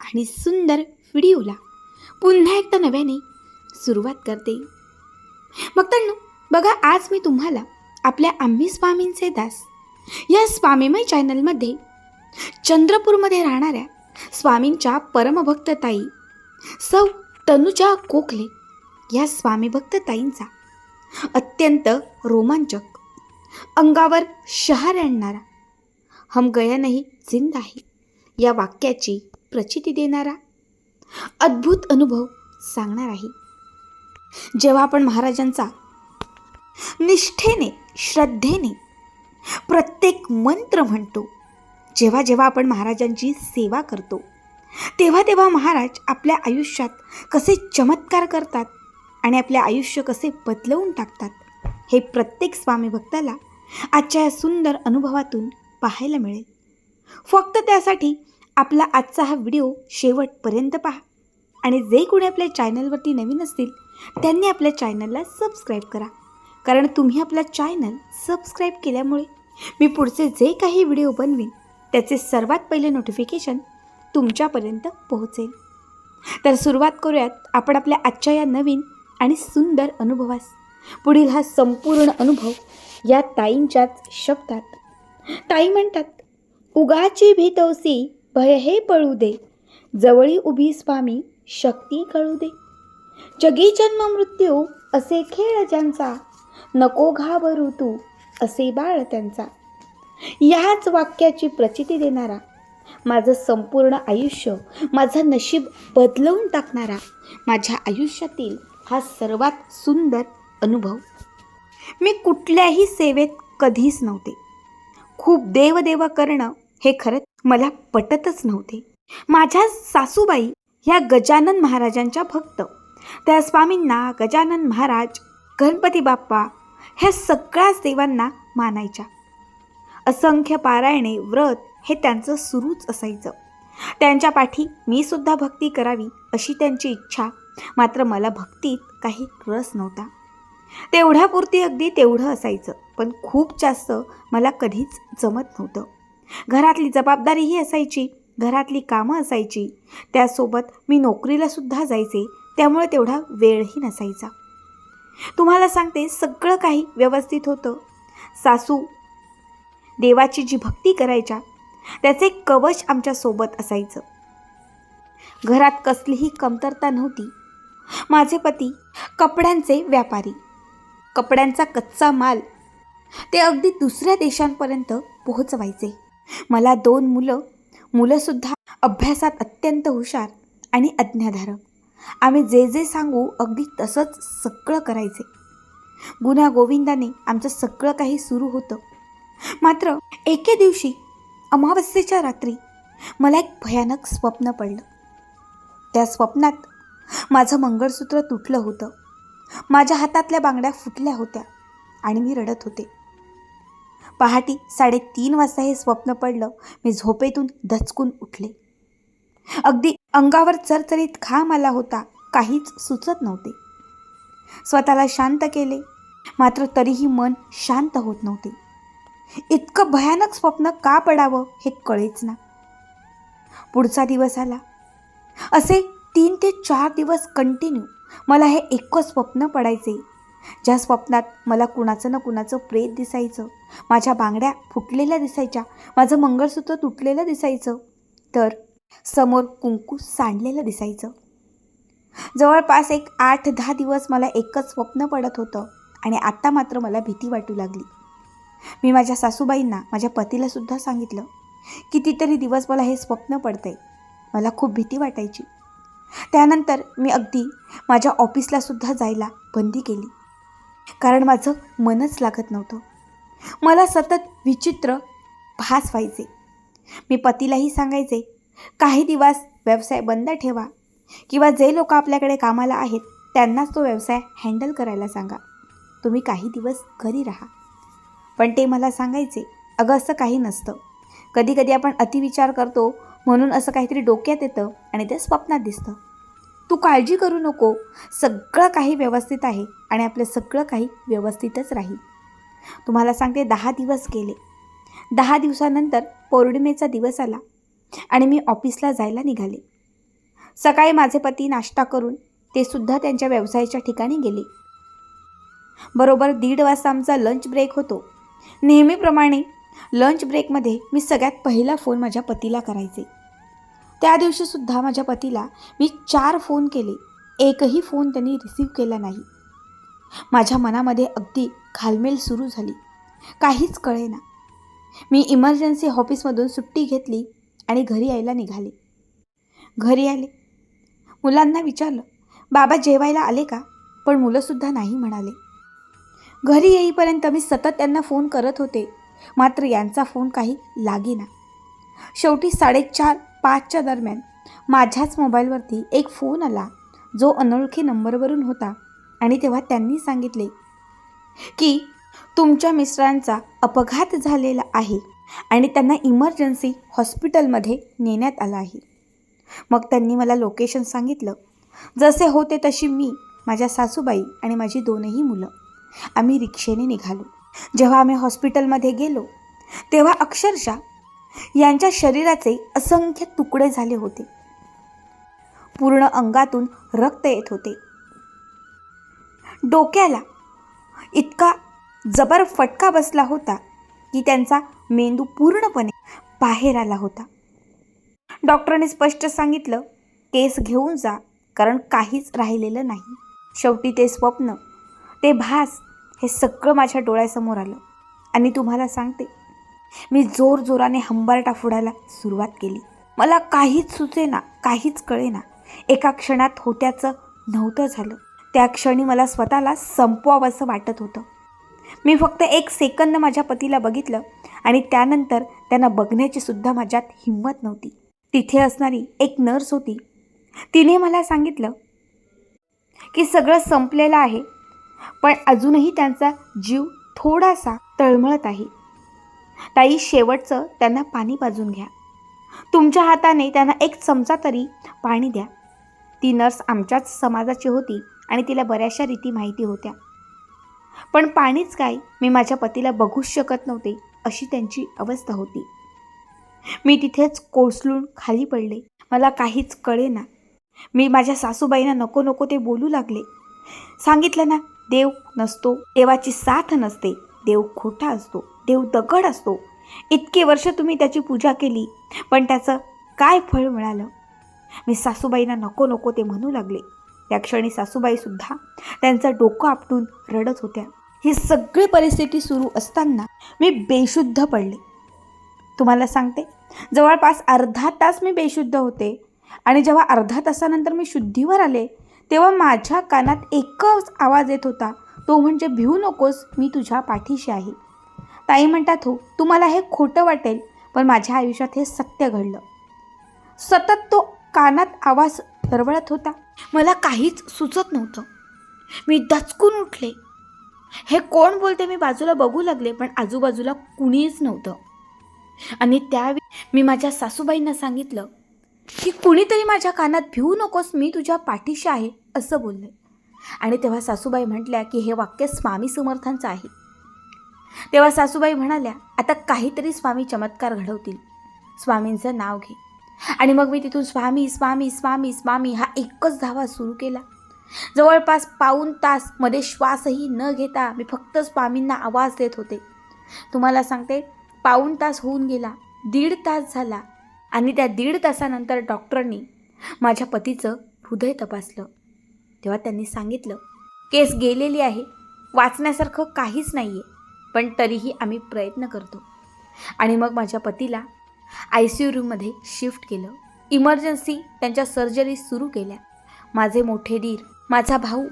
आणि सुंदर व्हिडिओला पुन्हा एकदा नव्याने सुरुवात करते. भक्तांनो बघा आज मी तुम्हाला आपल्या आम्ही स्वामींचे दास या स्वामीमय चॅनलमध्ये चंद्रपूरमध्ये राहणाऱ्या स्वामींच्या परमभक्तताई सौ तनुजा कोकले या स्वामी अत्यंत रोमांचक अंगावर शहार आणणारा हम गया नाही जिंद आहे या वाक्याची प्रचिती देणारा अद्भुत अनुभव सांगणार आहे. जेव्हा आपण महाराजांचा निष्ठेने श्रद्धेने प्रत्येक मंत्र म्हणतो जेव्हा जेव्हा आपण महाराजांची सेवा करतो तेव्हा तेव्हा महाराज आपल्या आयुष्यात कसे चमत्कार करतात आणि आपले आयुष्य कसे बदलवून टाकतात हे प्रत्येक स्वामी भक्ताला आजच्या या सुंदर अनुभवातून पाहायला मिळेल. फक्त त्यासाठी आपला आजचा हा व्हिडिओ शेवटपर्यंत पहा. आणि जे कोणी आपल्या चॅनलवरती नवीन असतील त्यांनी आपल्या चॅनलला सबस्क्राईब करा. कारण तुम्ही आपला चॅनल सबस्क्राईब केल्यामुळे मी पुढचे जे काही व्हिडिओ बनवीन त्याचे सर्वात पहिले नोटिफिकेशन तुमच्यापर्यंत पोहोचेल. तर सुरुवात करूयात आपण आपल्या आजच्या या नवीन आणि सुंदर अनुभवास. पुढील हा संपूर्ण अनुभव या ताईंच्याच शब्दात. ताई म्हणतात उगाची भीतवसी भय हे पळू दे. जवळी उभी स्वामी शक्ती कळू दे. जगी जन्म मृत्यू असे खेळ ज्यांचा. नको घाबरू तू असे बाळ त्यांचा. याच वाक्याची प्रचिती देणारा. माझं संपूर्ण आयुष्य माझं नशीब बदलवून टाकणारा. माझ्या आयुष्यातील हा सर्वात सुंदर अनुभव. मी कुठल्याही सेवेत कधीच नव्हते. खूप देवदेव करणं हे खरंच मला पटतच नव्हते. माझ्या सासूबाई ह्या गजानन महाराजांच्या भक्त. त्या स्वामींना गजानन महाराज गणपती बाप्पा ह्या सगळ्याच देवांना मानायच्या. असंख्य पारायणे व्रत हे त्यांचं सुरूच असायचं. त्यांच्या पाठी मी सुद्धा भक्ती करावी अशी त्यांची इच्छा. मात्र मला भक्तीत काही रस नव्हता. तेवढ्यापुरती अगदी तेवढं असायचं पण खूप जास्त मला कधीच जमत नव्हतं. घरातली जबाबदारीही असायची. घरातली कामं असायची. त्यासोबत मी नोकरीला सुद्धा जायचे. त्यामुळे तेवढा वेळही नसायचा. तुम्हाला सांगते सगळं काही व्यवस्थित होतं. सासू देवाची जी भक्ती करायच्या त्याचे कवच आमच्यासोबत असायचं. घरात कसलीही कमतरता नव्हती. माझे पती कपड्यांचे व्यापारी. कपड्यांचा कच्चा माल ते अगदी दुसऱ्या देशांपर्यंत पोहोचवायचे. मला दोन मुलं मुलंसुद्धा अभ्यासात अत्यंत हुशार आणि अज्ञाधारक आम्ही जे जे सांगू अगदी तसंच सगळं करायचे. गुन्हा गोविंदाने आमचं सगळं काही सुरू होतं. मात्र एके दिवशी अमावस्येच्या रात्री मला एक भयानक स्वप्न पडलं. त्या स्वप्नात माझं मंगळसूत्र तुटलं होतं. माझ्या हातातल्या बांगड्या फुटल्या होत्या आणि मी रडत होते. पहाटी साडेतीन वाजता हे स्वप्न पडलं. मी झोपेतून धचकून उठले. अगदी अंगावर चरचरीत खांब आला होता. काहीच सुचत नव्हते. स्वतःला शांत केले. मात्र तरीही मन शांत होत नव्हते. इतकं भयानक स्वप्न का पडावं हे कळेच ना. पुढचा दिवस आला. असे तीन ते चार दिवस कंटिन्यू मला हे एकच स्वप्न पडायचे. ज्या स्वप्नात मला कुणाचं ना कुणाचं प्रेत दिसायचं माझ्या बांगड्या फुटलेल्या दिसायच्या माझं मंगळसूत्र तुटलेलं दिसायचं तर समोर कुंकू सांडलेलं दिसायचं. जवळपास एक आठ दहा दिवस मला एकच स्वप्न पडत होतं आणि आत्ता मात्र मला भीती वाटू लागली. मी माझ्या सासूबाईंना माझ्या पतीलासुद्धा सांगितलं कितीतरी दिवस मला हे स्वप्न पडतंय. मला खूप भीती वाटायची. त्यानंतर मी अगदी माझ्या ऑफिसलासुद्धा जायला बंदी केली. कारण माझं मनच लागत नव्हतं. मला सतत विचित्र भास व्हायचे. मी पतीलाही सांगायचे काही दिवस व्यवसाय बंद ठेवा किंवा जे लोक आपल्याकडे कामाला आहेत त्यांनाच तो व्यवसाय हँडल करायला सांगा. तुम्ही काही दिवस घरी राहा. पण ते मला सांगायचे अगं असं काही नसतं. कधी कधी आपण अतिविचार करतो म्हणून असं काहीतरी डोक्यात येतं आणि ते स्वप्नात दिसतं. तू काळजी करू नको. सगळं काही व्यवस्थित आहे आणि आपलं सगळं काही व्यवस्थितच राहील. तुम्हाला सांगते दहा दिवस गेले. दहा दिवसानंतर पौर्णिमेचा दिवस आला आणि मी ऑफिसला जायला निघाले. सकाळी माझे पती नाश्ता करून ते सुद्धा त्यांच्या व्यवसायाच्या ठिकाणी गेले. बरोबर दीड वाजता आमचा लंच ब्रेक होतो. नेहमीप्रमाणे लंच ब्रेकमध्ये मी सगळ्यात पहिला फोन माझ्या पतीला करायचे. त्या दिवशीसुद्धा माझ्या पतीला मी चार फोन केले. एकही फोन त्यांनी रिसीव केला नाही. माझ्या मनामध्ये अगदी घालमेल सुरू झाली. काहीच कळेना. मी इमर्जन्सी ऑफिसमधून सुट्टी घेतली आणि घरी यायला निघाले. घरी आले. मुलांना विचारलं बाबा जेवायला आले का? पण मुलंसुद्धा नाही म्हणाले. घरी येईपर्यंत मी सतत त्यांना फोन करत होते. मात्र यांचा फोन काही लागेना शेवटी साडेचार पाचच्या दरम्यान माझ्याच मोबाईलवरती एक फोन आला. जो अनोळखी नंबरवरून होता आणि तेव्हा त्यांनी सांगितले की तुमच्या मिस्टरांचा अपघात झालेला आहे आणि त्यांना इमर्जन्सी हॉस्पिटलमध्ये नेण्यात आलं आहे. मग त्यांनी मला लोकेशन सांगितलं. जसे होते तशी मी माझ्या सासूबाई आणि माझी दोनही मुलं आम्ही रिक्षेने निघालो. जेव्हा आम्ही हॉस्पिटलमध्ये गेलो तेव्हा अक्षरशः यांच्या शरीराचे असंख्य तुकडे झाले होते. पूर्ण अंगातून रक्त येत होते. डोक्याला इतका जबर फटका बसला होता की त्यांचा मेंदू पूर्णपणे बाहेर आला होता. डॉक्टरांनी स्पष्ट सांगितलं केस घेऊन जा कारण काहीच राहिलेलं नाही. शेवटी ते स्वप्न ते भास हे सगळं माझ्या डोळ्यासमोर आलं. आणि तुम्हाला सांगते मी जोर जोराने हंबारटा फोडायला सुरुवात केली. मला काहीच सुचेना काहीच कळेना. एका क्षणात होत्याचं नव्हतं झालं. त्या क्षणी मला स्वतःला संपवावंसं वाटत होतं. मी फक्त एक सेकंद माझ्या पतीला बघितलं आणि त्यानंतर त्यांना बघण्याची सुद्धा माझ्यात हिंमत नव्हती. तिथे असणारी एक नर्स होती. तिने मला सांगितलं की सगळं संपलेलं आहे पण अजूनही त्यांचा जीव थोडासा तळमळत आहे. ताई शेवटचं त्यांना पाणी पाजून घ्या. तुमच्या हाताने त्यांना एक चमचा तरी पाणी द्या. ती नर्स आमच्याच समाजाची होती आणि तिला बऱ्याचशा रीती माहिती होत्या. पण पाणीच काय? मी माझ्या पतीला बघूच शकत नव्हते अशी त्यांची अवस्था होती. मी तिथेच कोसळून खाली पडले. मला काहीच कळेना. मी माझ्या सासूबाईंना नको नको ते बोलू लागले. सांगितलं ना देव नसतो देवाची साथ नसते देव खोटा असतो. देव दगड असतो. इतके वर्ष तुम्ही त्याची पूजा केली पण त्याचं काय फळ मिळालं? मी सासूबाईंना नको नको ते म्हणू लागले. त्या क्षणी सासूबाईसुद्धा त्यांचं डोकं आपटून रडत होत्या. ही सगळी परिस्थिती सुरू असताना मी बेशुद्ध पडले. तुम्हाला सांगते जवळपास अर्धा तास मी बेशुद्ध होते आणि जेव्हा अर्धा तासानंतर मी शुद्धीवर आले तेव्हा माझ्या कानात एकच आवाज येत होता तो म्हणजे भिवू नकोस मी तुझ्या पाठीशी आहे. ताई म्हणतात हो तुम्हाला हे खोटं वाटेल पण माझ्या आयुष्यात हे सत्य घडलं. सतत तो कानात आवाज दरवळत होता. मला काहीच सुचत नव्हतं. मी दचकून उठले. हे कोण बोलते मी बाजूला बघू लागले पण आजूबाजूला कुणीच नव्हतं. आणि त्यावेळी मी माझ्या सासूबाईंना सांगितलं की कुणीतरी माझ्या कानात भिवू नकोस मी तुझ्या पाठीशी आहे असं बोलले. आणि तेव्हा सासूबाई म्हटल्या की हे वाक्य स्वामी समर्थांचं आहे. तेव्हा सासूबाई म्हणाल्या आता काहीतरी स्वामी चमत्कार घडवतील. स्वामींचं नाव घे. आणि मग मी तिथून स्वामी स्वामी स्वामी स्वामी हा एकच धावा सुरू केला. जवळपास पाऊण तासमध्ये श्वासही न घेता मी फक्त स्वामींना आवाज देत होते. तुम्हाला सांगते पाऊण तास होऊन गेला दीड तास झाला आणि त्या दीड तासानंतर डॉक्टरांनी माझ्या पतीचं हृदय तपासलं. तेव्हा त्यांनी सांगितलं केस गेलेली आहे वाचण्यासारखं काहीच नाही आहे पण तरीही आम्ही प्रयत्न करतो. आणि मग माझ्या पतीला आय सी यू रूममध्ये शिफ्ट केलं. इमर्जन्सी त्यांच्या सर्जरी सुरू केल्या. माझे मोठे दीर माझा भाऊ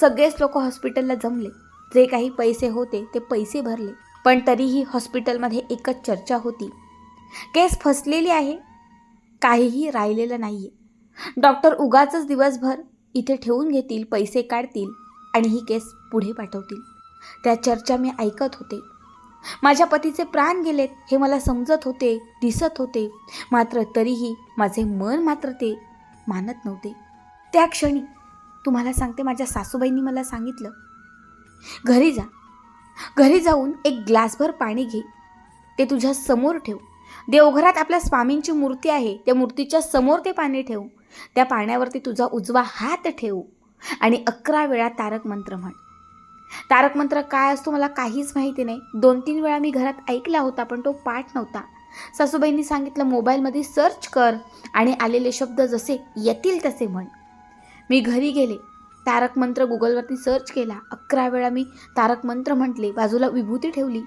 सगळेच लोक हॉस्पिटलला जमले. जे काही पैसे होते ते पैसे भरले. पण तरीही हॉस्पिटलमध्ये एकच चर्चा होती. केस फसलेली आहे. काहीही राहिलेलं नाही आहे डॉक्टर उगाच दिवसभर इथे ठेवून घेतील पैसे काढतील आणि ही केस पुढे पाठवतील. त्या चर्चा मी ऐकत होते. माझ्या पतीचे प्राण गेलेत हे मला समजत होते दिसत होते. मात्र तरीही माझे मन मात्र ते मानत नव्हते. त्या क्षणी तुम्हाला सांगते माझ्या सासूबाईंनी मला सांगितलं घरी जा. घरी जाऊन एक ग्लासभर पाणी घे. ते तुझ्या समोर ठेव. देवघरात आपल्या स्वामींची मूर्ती आहे. त्या मूर्तीच्या समोर ते पाणी ठेव. त्या पाण्यावरती तुझा उजवा हात ठेव आणि अकरा वेळा तारक मंत्र म्हण. तारक मंत्र काय असतो मला काहीच माहिती नाही. दोन तीन वेळा मी घरात ऐकला होता पण तो पाठ नव्हता. सासूबाईंनी सांगितलं मोबाईलमध्ये सर्च कर आणि आलेले शब्द जसे येतील तसे म्हण. मी घरी गेले. तारक मंत्र गुगलवरती सर्च केला. अकरा वेळा मी तारक मंत्र म्हटले. बाजूला विभूती ठेवली.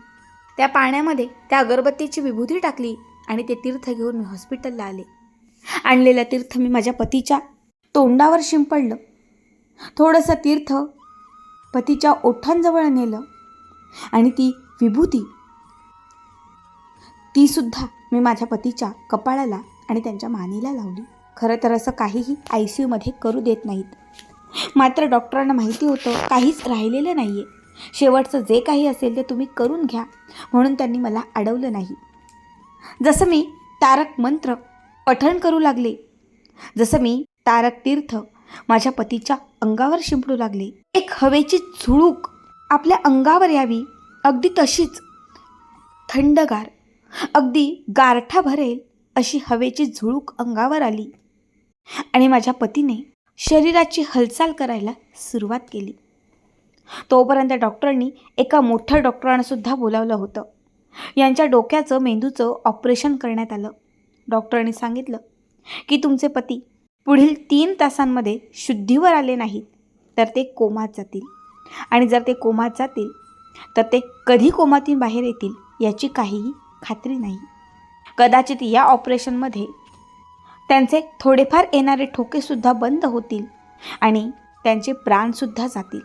त्या पाण्यामध्ये त्या अगरबत्तीची विभूती टाकली आणि ते तीर्थ घेऊन मी हॉस्पिटलला आले. आणलेलं तीर्थ मी माझ्या पतीच्या तोंडावर शिंपडलं. थोडंसं तीर्थ पतीच्या ओठांजवळ नेलं. आणि ती विभूती. ती सुद्धा मी माझ्या पतीच्या कपाळाला आणि त्यांच्या मानेला लावली. खरं तर असं काहीही आय सी यूमध्ये करू देत नाहीत. मात्र डॉक्टरांना माहिती होतं काहीच राहिलेलं नाही आहे शेवटचं जे काही असेल ते तुम्ही करून घ्या म्हणून त्यांनी मला अडवलं नाही. जसं मी तारक मंत्र पठण करू लागले जसं मी तारक तीर्थ माझ्या पतीच्या अंगावर शिंपडू लागले. एक हवेची झुळूक आपल्या अंगावर यावी. अगदी तशीच थंडगार अगदी गारठा भरेल अशी हवेची झुळूक अंगावर आली. आणि माझ्या पतीने शरीराची हालचाल करायला सुरुवात केली. तोपर्यंत डॉक्टरांनी एका मोठ्या डॉक्टरांनासुद्धा बोलावलं होतं. यांच्या डोक्याचं मेंदूचं ऑपरेशन करण्यात आलं. डॉक्टरांनी सांगितलं की तुमचे पती पुढील तीन तासांमध्ये शुद्धीवर आले नाहीत तर ते कोमात जातील. आणि जर ते कोमात जातील तर ते कधी कोमातून बाहेर येतील याची काहीही खात्री नाही. कदाचित या ऑपरेशनमध्ये त्यांचे थोडेफार येणारे ठोकेसुद्धा बंद होतील आणि त्यांचे प्राणसुद्धा जातील.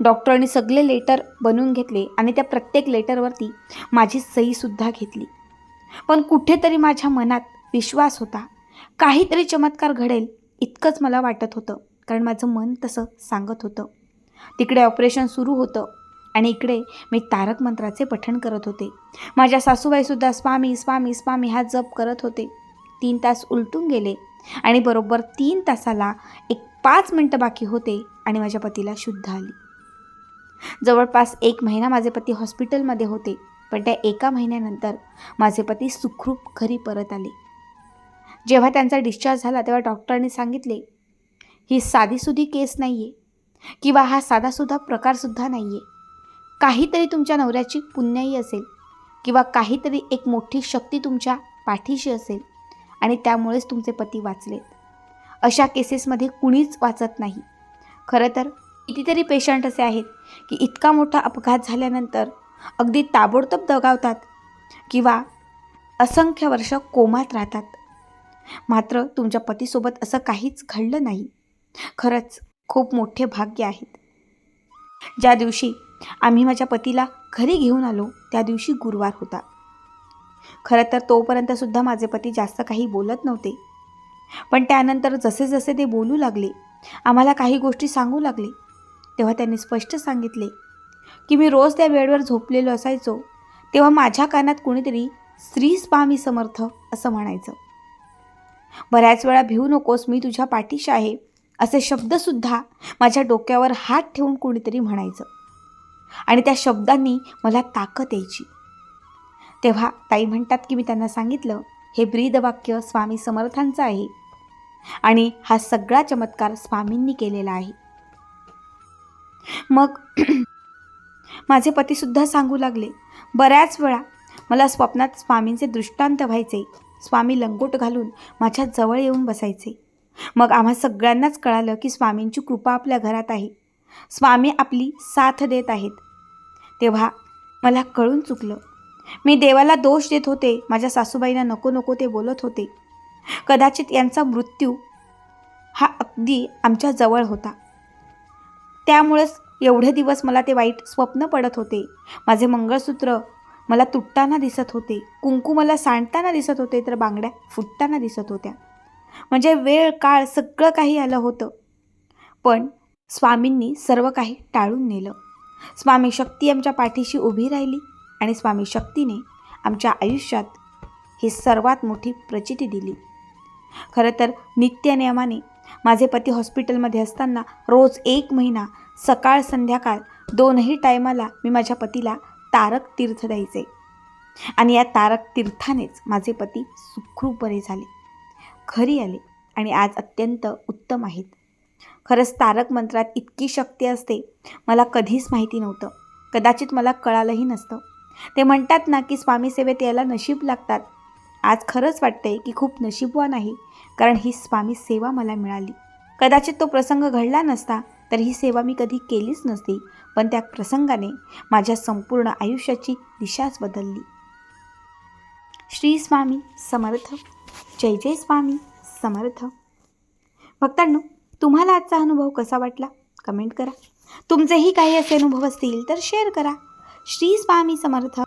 डॉक्टरांनी सगळे लेटर बनवून घेतले आणि त्या प्रत्येक लेटरवरती माझी सहीसुद्धा घेतली. पण कुठेतरी माझ्या मनात विश्वास होता काहीतरी चमत्कार घडेल इतकंच मला वाटत होतं. कारण माझं मन तसं सांगत होतं. तिकडे ऑपरेशन सुरू होतं आणि इकडे मी तारक मंत्राचे पठण करत होते. माझ्या सासूबाईसुद्धा स्वामी स्वामी स्वामी हा जप करत होते. तीन तास उलटून गेले आणि बरोबर तीन तासाला एक पाच मिनटं बाकी होते आणि माझ्या पतीला शुद्ध आली. जवळपास एक महिना माझे पती हॉस्पिटलमध्ये होते पण त्या एका महिन्यानंतर माझे पती सुखरूप घरी परत आले. जेव्हा त्यांचा डिस्चार्ज झाला तेव्हा डॉक्टरांनी सांगितले ही साधीसुधी केस नाही आहे किंवा हा साधासुद्धा प्रकारसुद्धा नाही आहे काहीतरी तुमच्या नवऱ्याची पुण्याई असेल किंवा काहीतरी एक मोठी शक्ती तुमच्या पाठीशी असेल आणि त्यामुळेच तुमचे पती वाचलेत. अशा केसेसमध्ये कुणीच वाचत नाही. खरं तर कितीतरी पेशंट असे आहेत की इतका मोठा अपघात झाल्यानंतर अगदी ताबडतोब दगावतात किंवा असंख्य वर्ष कोमात राहतात. मात्र तुमच्या पतीसोबत असं काहीच घडलं नाही. खरंच खूप मोठे भाग्य आहेत. ज्या दिवशी आम्ही माझ्या पतीला घरी घेऊन आलो त्या दिवशी गुरुवार होता. खरं तर तोपर्यंतसुद्धा माझे पती जास्त काही बोलत नव्हते. पण त्यानंतर जसे जसे ते बोलू लागले आम्हाला काही गोष्टी सांगू लागले. तेव्हा त्यांनी स्पष्ट सांगितले की मी रोज त्या बेडवर झोपलेलो असायचो तेव्हा माझ्या कानात कोणीतरी स्त्री स्वामी समर्थ असं म्हणायचं. बऱ्याच वेळा भिवू नकोस मी तुझ्या पाठीशी आहे. असे शब्दसुद्धा माझ्या डोक्यावर हात ठेवून कोणीतरी म्हणायचं. आणि त्या शब्दांनी मला ताकद यायची. तेव्हा ताई म्हणतात की मी त्यांना सांगितलं हे ब्रीदवाक्य स्वामी समर्थांचं आहे. आणि हा सगळा चमत्कार स्वामींनी केलेला आहे. मग माझे पतीसुद्धा सांगू लागले. बऱ्याच वेळा मला स्वप्नात स्वामींचे दृष्टांत व्हायचे. स्वामी लंगोट घालून माझ्या जवळ येऊन बसायचे. मग आम्हा सगळ्यांनाच कळालं की स्वामींची कृपा आपल्या घरात आहे. स्वामी आपली साथ देत आहेत. तेव्हा मला कळून चुकलं. मी देवाला दोष देत होते माझ्या सासूबाईंना नको नको ते बोलत होते. कदाचित यांचा मृत्यू हा अगदी आमच्या जवळ होता. त्यामुळेच एवढे दिवस मला ते वाईट स्वप्न पडत होते. माझे मंगळसूत्र मला तुटताना दिसत होते. कुंकू मला सांडताना दिसत होते तर बांगड्या फुटताना दिसत होत्या. म्हणजे वेळ काळ सगळं काही आलं होतं. पण स्वामींनी सर्व काही टाळून नेलं. स्वामी शक्ती आमच्या पाठीशी उभी राहिली आणि स्वामी शक्तीने आमच्या आयुष्यात ही सर्वात मोठी प्रचिती दिली. खरं तर नित्यनियमाने माझे पती हॉस्पिटलमध्ये असताना रोज एक महिना सकाळ संध्याकाळ दोनही टायमाला मी माझ्या पतीला तारक तीर्थ द्यायचे. आणि या तारक तीर्थानेच माझे पती सुखरूप बरे झाले. घरी आले आणि आज अत्यंत उत्तम आहेत. खरंच तारक मंत्रात इतकी शक्ती असते मला कधीच माहिती नव्हतं. कदाचित मला कळालंही नसतं. ते म्हणतात ना की स्वामी सेवेत यायला नशीब लागतात. आज खरंच वाटतंय की खूप नशीबवान आहे कारण ही स्वामी सेवा मला मिळाली. कदाचित तो प्रसंग घडला नसता तर ही सेवा मी कधी केलीच नसती पण त्या प्रसंगाने माझ्या संपूर्ण आयुष्याची दिशाच बदलली. श्री स्वामी समर्थ. जय जय स्वामी समर्थ. भक्तांनो तुम्हाला आजचा अनुभव कसा वाटला? कमेंट करा. तुमचेही काही असे अनुभव असतील तर शेअर करा. श्री स्वामी समर्थ.